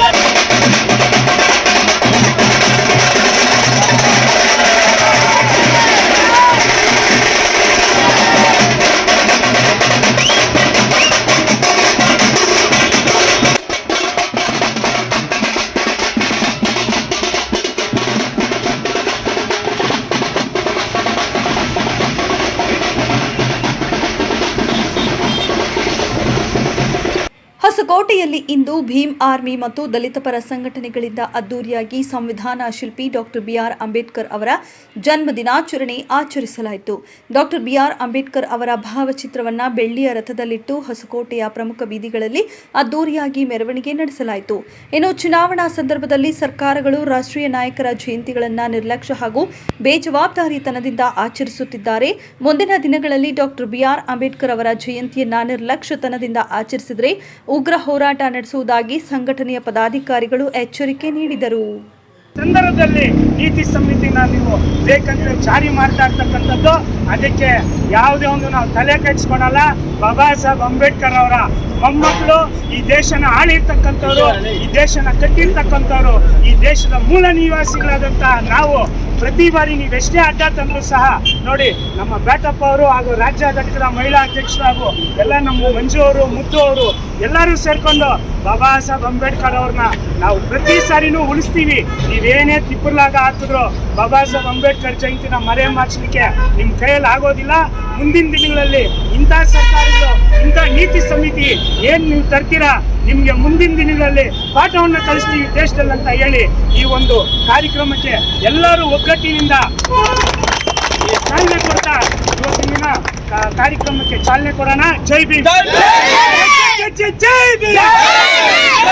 Let's go! ಹೊಸಕೋಟೆಯಲ್ಲಿ ಇಂದು Bhim army ಮತ್ತು ದಲಿತ ಪರ ಸಂಘಟನೆಗಳಿಂದ ಅದ್ದೂರಿಯಾಗಿ ಸಂವಿಧಾನ ಶಿಲ್ಪಿ ಡಾಕ್ಟರ್ ಬಿಆರ್ ಅಂಬೇಡ್ಕರ್ ಅವರ ಜನ್ಮ ದಿನಾಚರಣೆ ಆಚರಿಸಲಾಯಿತು. ಡಾಕ್ಟರ್ ಬಿಆರ್ ಅಂಬೇಡ್ಕರ್ ಅವರ ಭಾವಚಿತ್ರವನ್ನ ಬೆಳ್ಳಿಯ ರಥದಲ್ಲಿಟ್ಟು ಹೊಸಕೋಟೆಯ ಪ್ರಮುಖ ಬೀದಿಗಳಲ್ಲಿ ಅದ್ದೂರಿಯಾಗಿ ಮೆರವಣಿಗೆ ನಡೆಸಲಾಯಿತು. ಇನ್ನು ಚುನಾವಣಾ ಸಂದರ್ಭದಲ್ಲಿ ಸರ್ಕಾರಗಳು ರಾಷ್ಟ್ರೀಯ ನಾಯಕರ ಜಯಂತಿಗಳನ್ನು ನಿರ್ಲಕ್ಷ್ಯ ಹಾಗೂ ಬೇಜವಾಬ್ದಾರಿತನದಿಂದ ಆಚರಿಸುತ್ತಿದ್ದಾರೆ. ಮುಂದಿನ ದಿನಗಳಲ್ಲಿ ಡಾಕ್ಟರ್ ಬಿಆರ್ ಅಂಬೇಡ್ಕರ್ ಅವರ ಜಯಂತಿಯನ್ನ ನಿರ್ಲಕ್ಷ್ಯತನದಿಂದ ಆಚರಿಸಿದರೆ ಉಗ್ರ ಹೋರಾಟ ನಡೆಸುವುದಾಗಿ ಸಂಘಟನೆಯ ಪದಾಧಿಕಾರಿಗಳು ಎಚ್ಚರಿಕೆ ನೀಡಿದರು. ಸಂದರ್ಭದಲ್ಲಿ ನೀತಿ ಸಮಿತಿನ ನೀವು ಬೇಕಂದ್ರೆ ಜಾರಿ ಮಾಡ್ತಾ ಇರ್ತಕ್ಕಂಥದ್ದು, ಅದಕ್ಕೆ ಯಾವುದೇ ಒಂದು ನಾವು ತಲೆ ಕೆಡಿಸ್ಕೊಳಲ್ಲ. ಬಾಬಾ ಸಾಹೇಬ್ ಅಂಬೇಡ್ಕರ್ ಅವರ ಮೊಮ್ಮಕ್ಕಳು, ಈ ದೇಶನ ಆಳಿರ್ತಕ್ಕಂಥವ್ರು, ಈ ದೇಶನ ಕಟ್ಟಿರ್ತಕ್ಕಂಥವ್ರು, ಈ ದೇಶದ ಮೂಲ ನಿವಾಸಿಗಳಾದಂತಹ ನಾವು ಪ್ರತಿ ಬಾರಿ ನೀವು ಎಷ್ಟೇ ಅಡ್ಡ ತಂದ್ರು ಸಹ ನೋಡಿ, ನಮ್ಮ ಬ್ಯಾಟಪ್ಪ ಅವರು ಹಾಗೂ ರಾಜ್ಯ ಘಟಕದ ಮಹಿಳಾ ಅಧ್ಯಕ್ಷರು ಎಲ್ಲ ನಮ್ಮ ಮಂಜು ಅವರು, ಮುದ್ದು ಅವರು ಎಲ್ಲರೂ ಸೇರ್ಕೊಂಡು ಬಾಬಾ ಸಾಹೇಬ್ ಅಂಬೇಡ್ಕರ್ ಅವ್ರನ್ನ ನಾವು ಪ್ರತಿ ಸಾರಿನೂ ಉಳಿಸ್ತೀವಿ. ನೀವೇನೇ ತಿಪ್ಪರ್ಲಾಗ ಹಾಕಿದ್ರು ಬಾಬಾ ಸಾಹೇಬ್ ಅಂಬೇಡ್ಕರ್ ಜಯಂತಿನ ಮರೆ ಮಾಚಲಿಕ್ಕೆ ನಿಮ್ಮ ಕೈಯಲ್ಲಿ ಆಗೋದಿಲ್ಲ. ಮುಂದಿನ ದಿನಗಳಲ್ಲಿ ಇಂಥ ಸರ್ಕಾರಗಳು ಇಂಥ ನೀತಿ ಸಮಿತಿ ಏನು ನೀವು ತರ್ತೀರಾ ನಿಮಗೆ ಮುಂದಿನ ದಿನಗಳಲ್ಲಿ ಪಾಠವನ್ನು ಕಲಿಸ್ತೀವಿ ದೇಶದಲ್ಲಿ ಅಂತ ಹೇಳಿ ಈ ಒಂದು ಕಾರ್ಯಕ್ರಮಕ್ಕೆ ಎಲ್ಲರೂ ಒಗ್ಗಟ್ಟಿನಿಂದ ಈ ಚಾಲನೆ ಕೊಡ್ತಾ ಇವತ್ತಿನ ದಿನ ಕಾರ್ಯಕ್ರಮಕ್ಕೆ ಚಾಲನೆ ಕೊಡೋಣ. ಜೈ ಬಿ ಜೈ ಜೈ ಜೈ ಭೀಮ್.